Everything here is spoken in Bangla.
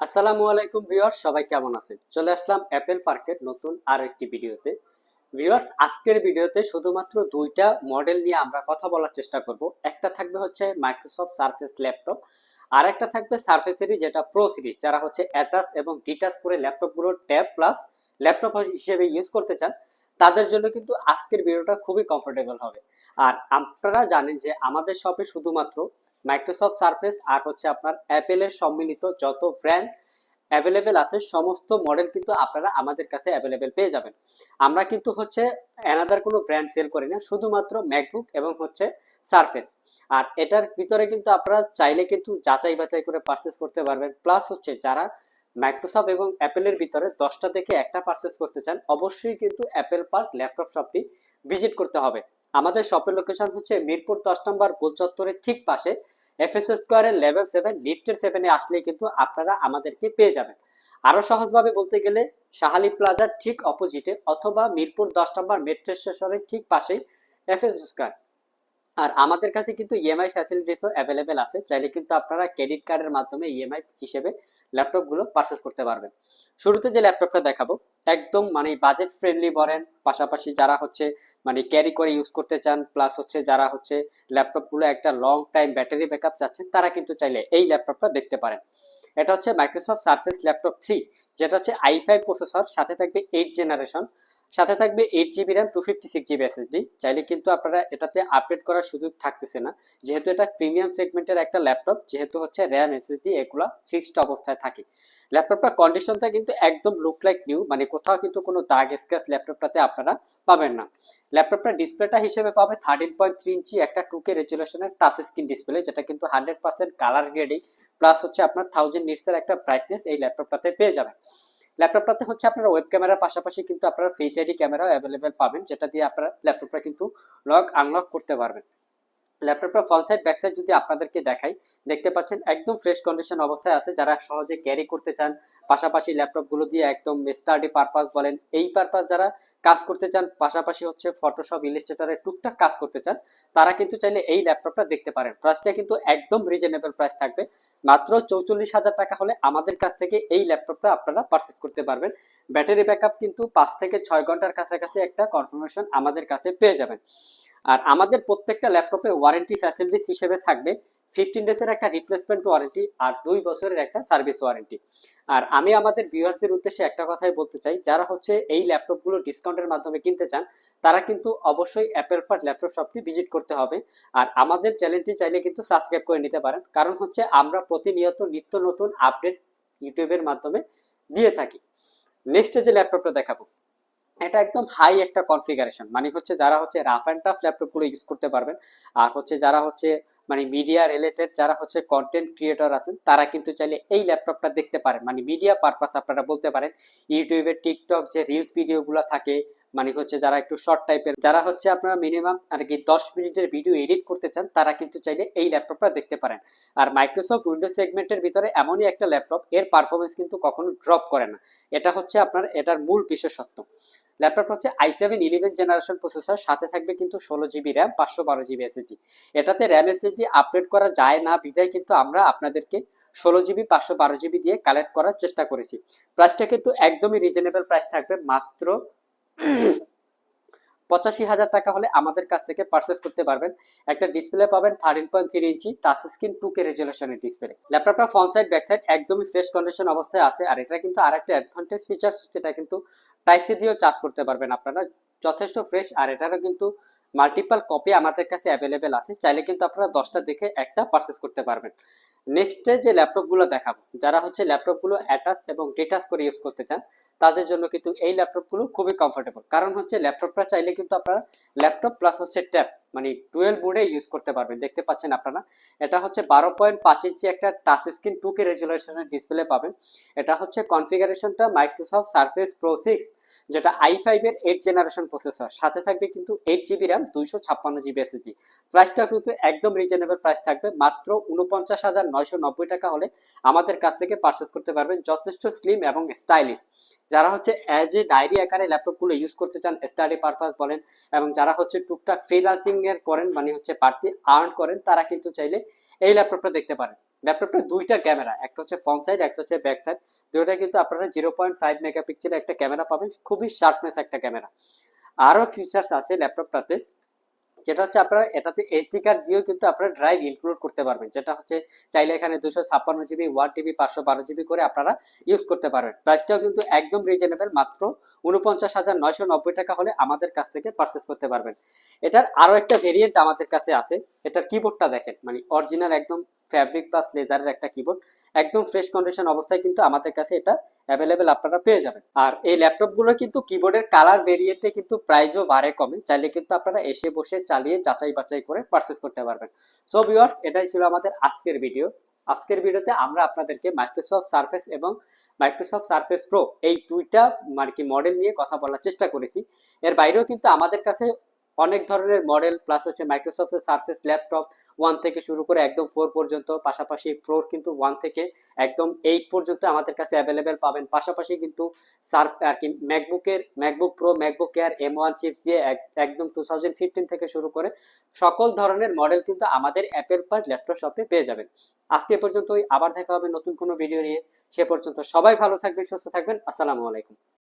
আসসালামু আলাইকুম ভিউয়ার্স, সবাই কেমন আছেন? চলে আসলাম অ্যাপেল পার্কের নতুন আর একটি ভিডিওতে। ভিউয়ার্স, আজকের ভিডিওতে শুধুমাত্র দুইটা মডেল নিয়ে আমরা কথা বলার চেষ্টা করব। একটা থাকবে হচ্ছে মাইক্রোসফট সার্ফেস ল্যাপটপ, আর একটা থাকবে সারফেসেরই যেটা প্রো সিরিজ যারা হচ্ছে অ্যাটাচ এবং ডিটাচ করে ল্যাপটপগুলো ট্যাব প্লাস ল্যাপটপ হিসেবে ইউজ করতে চান, তাদের জন্য কিন্তু আজকের ভিডিওটা খুবই কমফোর্টেবল হবে। আর আপনারা জানেন যে আমাদের শপে শুধুমাত্র মাইক্রোসফট সারফেস আর হচ্ছে আপনার অ্যাপেলের সম্মিলিত যত ব্র্যান্ড অ্যাভেলেবেল আছে, সমস্ত মডেল কিন্তু আপনারা আমাদের কাছে অ্যাভেলেবেল পেয়ে যাবেন। আমরা কিন্তু হচ্ছে অ্যানাদার কোনো ব্র্যান্ড সেল করি না, শুধুমাত্র ম্যাকবুক এবং হচ্ছে সারফেস আর এটার ভিতরে কিন্তু আপনারা চাইলে কিন্তু যাচাই বাছাই করে পারচেস করতে পারবেন। প্লাস হচ্ছে যারা মাইক্রোসফট এবং অ্যাপেলের ভিতরে দশটা থেকে একটা পারচেস করতে চান, অবশ্যই কিন্তু অ্যাপেল পার্ক ল্যাপটপ শপটি ভিজিট করতে হবে। আমাদের শপের লোকেশন হচ্ছে মিরপুর দশ নম্বর গোল চত্বরের ঠিক পাশে। এফএস স্কোয়ারের লেভেল সেভেন লিফটের সেভেনে আসলেই কিন্তু আপনারা আমাদেরকে পেয়ে যাবেন। আরও সহজভাবে বলতে গেলে, শাহালি প্লাজার ঠিক অপোজিটে অথবা মিরপুর দশ নম্বর মেট্রো স্টেশনের ঠিক পাশেই এফ এফএস স্কোয়ার আর আমাদের কাছে কিন্তু ইএমআই ফ্যাসিলিটিসও অ্যাভেলেবেল আছে। চাইলে কিন্তু আপনারা ক্রেডিট কার্ডের মাধ্যমে ইএমআই হিসেবে ল্যাপটপগুলো পারচেস করতে পারবেন। শুরুতে যে ল্যাপটপটা দেখাবো, একদম মানে বাজেট ফ্রেন্ডলি বলেন, পাশাপাশি যারা হচ্ছে মানে ক্যারি করে ইউজ করতে চান প্লাস হচ্ছে যারা হচ্ছে ল্যাপটপগুলো একটা লং টাইম ব্যাটারি ব্যাকআপ চাচ্ছেন, তারা কিন্তু চাইলে এই ল্যাপটপটা দেখতে পারেন। এটা হচ্ছে মাইক্রোসফট সার্ফেস ল্যাপটপ থ্রি যেটা হচ্ছে আই ফাইভ প্রসেসর সাথে থাকবে এইট জেনারেশন সাথে থাকবে eight GB RAM two fifty six GB SSD চাইলে কিন্তু আপনারা এটাতে আপডেট করার সুযোগ থাকতেছে না। যেহেতু এটা প্রিমিয়াম সেগমেন্টের একটা ল্যাপটপ যেহেতু হচ্ছে র্যাম এসএসডি এগুলো ফিক্সড অবস্থায় থাকে। ল্যাপটপটা কন্ডিশনটা কিন্তু একদম লুক লাইক নিউ মানে কোথাও কিন্তু কোনো দাগ স্ক্র্যাচ ল্যাপটপটাতে আপনারা পাবেন না। ল্যাপটপটা ডিসপ্লেটা হিসেবে পাবে থার্টিন পয়েন্ট থ্রি ইঞ্চি একটা টুকে রেজুলেশনের টাচ স্ক্রিন ডিসপ্লে যেটা কিন্তু hundred percent colour grading plus হচ্ছে আপনার থাউজেন্ড নিটসের একটা ব্রাইটনেস এই ল্যাপটপটাতে পেয়ে যাবেন। ল্যাপটপটাতে হচ্ছে আপনার ওয়েব ক্যামেরার পাশাপাশি কিন্তু আপনারা ফেস আইডি ক্যামেরাও অ্যাভেলেবেল পাবেন, যেটা দিয়ে আপনারা ল্যাপটপটা কিন্তু লক আনলক করতে পারবেন। ল্যাপটপটা ফ্রন্ট সাইড ব্যাক সাইড যদি আপনাদেরকে দেখাই, দেখতে পাচ্ছেন একদম ফ্রেশ কন্ডিশন অবস্থায় আছে। যারা সহজে ক্যারি করতে চান, পাশাপাশি ল্যাপটপগুলো দিয়ে একদম স্টাডি পারপাস বলেন, এই পারপাস যারা কাজ করতে চান, পাশাপাশি হচ্ছে ফটোশপ ইলিস্ট্রেটারের টুকটাক কাজ করতে চান, তারা কিন্তু চাইলে এই ল্যাপটপটা দেখতে পারেন। প্রাইসটা কিন্তু একদম রিজনেবল প্রাইস থাকবে। মাত্র চৌচল্লিশ হাজার টাকা হলে আমাদের কাছ থেকে এই ল্যাপটপটা আপনারা পারচেস করতে পারবেন। ব্যাটারি ব্যাকআপ কিন্তু পাঁচ থেকে ছয় ঘণ্টার কাছাকাছি একটা কনফার্মেশন আমাদের কাছে পেয়ে যাবেন। আর আমাদের প্রত্যেকটা ল্যাপটপে ওয়ারেন্টি ফ্যাসিলিটিস হিসেবে থাকবে ফিফটিন ডেজের একটা রিপ্লেসমেন্ট ওয়ারেন্টি আর দুই বছরের একটা সার্ভিস ওয়ারেন্টি আর আমি আমাদের ভিউয়ার্সদের উদ্দেশ্যে একটা কথাই বলতে চাই, যারা হচ্ছে এই ল্যাপটপগুলো ডিসকাউন্টের মাধ্যমে কিনতে চান, তারা কিন্তু অবশ্যই অ্যাপেল পার্ট ল্যাপটপ শপটি ভিজিট করতে হবে। আর আমাদের চ্যানেলটি চাইলে কিন্তু সাবস্ক্রাইব করে নিতে পারেন। কারণ হচ্ছে আমরা প্রতিনিয়ত নিত্য নতুন আপডেট ইউটিউবের মাধ্যমে দিয়ে থাকি। নেক্সটে যে ল্যাপটপটা দেখাবো। এটা একদম হাই একটা কনফিগারেশন মানে হচ্ছে যারা হচ্ছে রাফ অ্যান্ড টাফ ল্যাপটপগুলো ইউজ করতে পারবেন। আর হচ্ছে যারা হচ্ছে মানে মিডিয়া রিলেটেড যারা হচ্ছে কন্টেন্ট ক্রিয়েটর আছেন, তারা কিন্তু চাইলে এই ল্যাপটপটা দেখতে পারেন। মানে মিডিয়া পারপাস আপনারা বলতে পারেন ইউটিউবে টিকটক যে রিলস ভিডিওগুলো থাকে মানে হচ্ছে যারা একটু শর্ট টাইপের যারা হচ্ছে আপনারা মিনিমাম আর কি দশ মিনিটের ভিডিও এডিট করতে চান, তারা কিন্তু চাইলে এই ল্যাপটপটা দেখতে পারেন। আর মাইক্রোসফট উইন্ডোজ সেগমেন্টের ভিতরে এমনই একটা ল্যাপটপ এর পারফরমেন্স কিন্তু কখনো ড্রপ করে না। এটা হচ্ছে আপনার, এটার মূল বিশেষত্ব। ল্যাপটপ হচ্ছে I seven eleven generation processor সাথে থাকবে কিন্তু ষোলো জিবি র্যাম পাঁচশো বারো জিবি এসএসডি এটাতে র্যাম এসএসডি আপডেট করা যায় না, বিধায় কিন্তু আমরা আপনাদেরকে ষোলো জিবি পাঁচশো বারো জিবি দিয়ে কালেক্ট করার চেষ্টা করেছি। প্রাইসটা কিন্তু একদমই রিজনেবল প্রাইস থাকবে, মাত্র পঁচাশি হাজার টাকা হলে আমাদের কাছ থেকে পারচেস করতে পারবেন। একটা ডিসপ্লে পাবেন thirteen point three inch touch screen two K রেজুলেশনের display ল্যাপটপটা ফ্রন্ট সাইড ব্যাক সাইড একদমই ফ্রেশ কন্ডিশন অবস্থায় আছে আর এটা কিন্তু আরেকটা অ্যাডভান্টেজ ফিচার্স যেটা কিন্তু টাইসি দিয়েও চার্জ করতে পারবেন আপনারা। যথেষ্ট ফ্রেশ আর এটারও কিন্তু মাল্টিপাল কপি আমাদের কাছে অ্যাভেলেবেল আছে। চাইলে কিন্তু আপনারা দশটা দেখে একটা পারচেস করতে পারবেন। নেক্সটে যে ল্যাপটপগুলো দেখাবো, যারা হচ্ছে ল্যাপটপগুলো অ্যাটাচ এবং ডিটাচ করে ইউজ করতে চান, তাদের জন্য কিন্তু এই ল্যাপটপগুলো খুবই কমফোর্টেবল কারণ হচ্ছে ল্যাপটপটা চাইলে কিন্তু আপনারা ল্যাপটপ প্লাস হচ্ছে ট্যাব মানে টুয়েলভ বোর্ডে ইউজ করতে পারবেন। দেখতে পাচ্ছেন আপনারা, এটা হচ্ছে বারো পয়েন্ট পাঁচ ইঞ্চি একটা টাচ স্ক্রিন টু কে রেজুলেশনের ডিসপ্লে পাবেন। এটা হচ্ছে কনফিগারেশনটা মাইক্রোসফট সার্ফেস প্রো সিক্স যেটা আই ফাইভের এইট জেনারেশন প্রসেসর সাথে থাকবে কিন্তু এইট জিবি র্যাম দুইশো ছাপ্পান্ন জিবি এসএসডি প্রাইসটা কিন্তু একদম রিজনেবল প্রাইস থাকবে, মাত্র উনপঞ্চাশ হাজার নয়শো নব্বই টাকা হলে আমাদের কাছ থেকে পারচেস করতে পারবেন যথেষ্ট স্লিম এবং স্টাইলিশ যারা হচ্ছে অ্যাজ এ ডায়েরি আকারে ল্যাপটপগুলো ইউজ করতে চান স্টাডি পারপাস বলেন এবং যারা হচ্ছে টুকটাক ফ্রিলান্সিং এর করেন মানে হচ্ছে বাড়তি আর্ন করেন, তারা কিন্তু চাইলে এই ল্যাপটপটা দেখতে পারেন। ল্যাপটপটা দুইটা ক্যামেরা, একটা হচ্ছে ফ্রন্ট সাইড একটা হচ্ছে ব্যাক সাইড দুইটা কিন্তু আপনারা জিরো পয়েন্ট ফাইভ মেগাপিক্সেলের একটা ক্যামেরা পাবেন, খুবই শার্পনেস একটা ক্যামেরা। আরও ফিচার্স আছে ল্যাপটপটাতে, যেটা হচ্ছে আপনারা এটাতে এইচডি কার্ড দিয়েও কিন্তু আপনারা ড্রাইভ ইনক্লুড করতে পারবেন, যেটা হচ্ছে চাইলে এখানে দুশো ছাপ্পান্ন জিবি ওয়ান টিবি পাঁচশো বারো জিবি করে আপনারা ইউজ করতে পারবেন। প্রাইসটাও কিন্তু একদম রিজনেবল মাত্র উনপঞ্চাশ হাজার নয়শো নব্বই টাকা হলে আমাদের কাছ থেকে পারচেস করতে পারবেন। এটার আরও একটা ভেরিয়েন্ট আমাদের কাছে আছে, এটার কিবোর্ডটা দেখেন মানে অরিজিনাল একদম ফ্যাব্রিক প্লাস লেজারের একটা কিবোর্ড একদম ফ্রেশ কন্ডিশন অবস্থায় কিন্তু আমাদের কাছে এটা অ্যাভেলেবেল আপনারা পেয়ে যাবেন। আর এই ল্যাপটপগুলো কিন্তু কিবোর্ডের কালার ভেরিয়েন্টে কিন্তু প্রাইসও বাড়ে কমে, চাইলে কিন্তু আপনারা এসে বসে চালিয়ে যাচাই বাছাই করে পারচেস করতে পারবেন। সো ভিউয়ার্স এটাই ছিল আমাদের আজকের ভিডিও আজকের ভিডিওতে আমরা আপনাদেরকে মাইক্রোসফট সার্ফেস এবং মাইক্রোসফট সার্ফেস প্রো এই দুইটা আর কি মডেল নিয়ে কথা বলার চেষ্টা করেছি। এর বাইরেও কিন্তু আমাদের কাছে অনেক ধরনের মডেল প্লাস হচ্ছে মাইক্রোসফটের সার্ফেস ল্যাপটপ ওয়ান থেকে শুরু করে একদম ফোর পর্যন্ত, পাশাপাশি প্রোর কিন্তু ওয়ান থেকে একদম এইট পর্যন্ত আমাদের কাছে অ্যাভেলেবেল পাবেন। পাশাপাশি কিন্তু সার্ফ আর কি ম্যাকবুকের MacBook Pro MacBook Air M one chips দিয়ে এক- একদম টু থাউজেন্ড ফিফটিন থেকে শুরু করে সকল ধরনের মডেল কিন্তু আমাদের অ্যাপেল পার ল্যাপটপ শপে পেয়ে যাবেন। আজকে পর্যন্তই, আবার দেখা হবে নতুন কোনো ভিডিও নিয়ে। সে পর্যন্ত সবাই ভালো থাকবেন, সুস্থ থাকবেন। আসসালামু আলাইকুম।